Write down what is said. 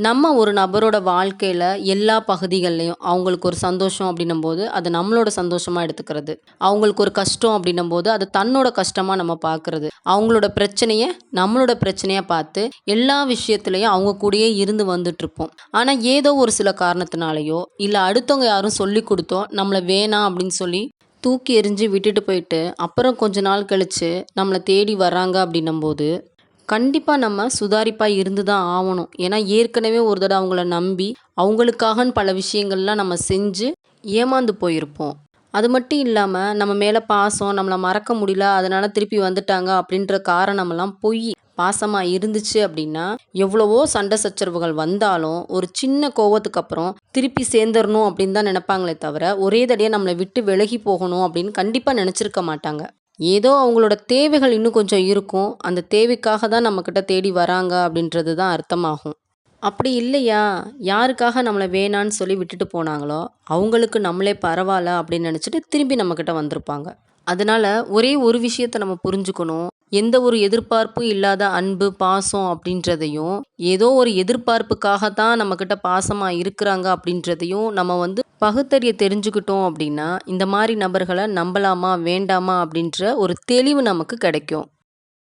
நம்ம ஒரு நபரோட வாழ்க்கையில் எல்லா பகுதிகள்லையும் அவங்களுக்கு ஒரு சந்தோஷம் அப்படின்னும் போது அது நம்மளோட சந்தோஷமாக எடுத்துக்கிறது. அவங்களுக்கு ஒரு கஷ்டம் அப்படின்னும் போது அது தன்னோட கஷ்டமாக நம்ம பார்க்குறது அவங்களோட பிரச்சனையை நம்மளோட பிரச்சனையாக பார்த்து எல்லா விஷயத்துலையும் அவங்க கூடயே இருந்து வந்துட்டுருப்போம். ஆனால் ஏதோ ஒரு சில காரணத்தினாலேயோ இல்லை அடுத்தவங்க யாரும் சொல்லி கொடுத்தோ நம்மளை வேணாம் அப்படின்னு சொல்லி தூக்கி எறிஞ்சு விட்டுட்டு போயிட்டு அப்புறம் கொஞ்ச நாள் கழித்து நம்மளை தேடி வர்றாங்க அப்படின்னும்போது கண்டிப்பாக நம்ம சுதாரிப்பாக இருந்து தான் ஆகணும் ஏன்னா ஏற்கனவே ஒரு தடவை அவங்கள நம்பி அவங்களுக்காகன்னு பல விஷயங்கள்லாம் நம்ம செஞ்சு ஏமாந்து போயிருப்போம். அது மட்டும் இல்லாமல் நம்ம மேலே பாசம் நம்மளை மறக்க முடியல அதனால் திருப்பி வந்துட்டாங்க அப்படின்ற காரணமெல்லாம் பொய் பாசமாக இருந்துச்சு அப்படின்னா எவ்வளவோ சண்டை சச்சரவுகள் வந்தாலும் ஒரு சின்ன கோவத்துக்கு அப்புறம் திருப்பி சேர்ந்துடணும் அப்படின்னு தான் நினைப்பாங்களே தவிர ஒரே தடையாக நம்மளை விட்டு விலகி போகணும் அப்படின்னு கண்டிப்பாக நினச்சிருக்க மாட்டாங்க. ஏதோ அவங்களோட தேவைகள் இன்னும் கொஞ்சம் இருக்கும். அந்த தேவைக்காக தான் நம்மக்கிட்ட தேடி வராங்க அப்படின்றது தான் அர்த்தமாகும். அப்படி இல்லையா? யாருக்காக நம்மளை வேணான்னு சொல்லி விட்டுட்டு போனாங்களோ அவங்களுக்கு நம்மளே பரவாயில்ல அப்படின்னு நினச்சிட்டு திரும்பி நம்மக்கிட்ட வந்திருப்பாங்க. அதனால் ஒரே ஒரு விஷயத்த நம்ம புரிஞ்சுக்கணும். எந்த ஒரு எதிர்பார்ப்பும் இல்லாத அன்பு பாசம் அப்படின்றதையும் ஏதோ ஒரு எதிர்பார்ப்புக்காக தான் நம்மக்கிட்ட பாசமாக இருக்கிறாங்க அப்படின்றதையும் நம்ம வந்து பகுத்தறிய தெரிஞ்சுக்கிட்டோம் அப்படின்னா இந்த மாதிரி நபர்களை நம்பலாமா வேண்டாமா அப்படின்ற ஒரு தெளிவு நமக்கு கிடைக்கும்.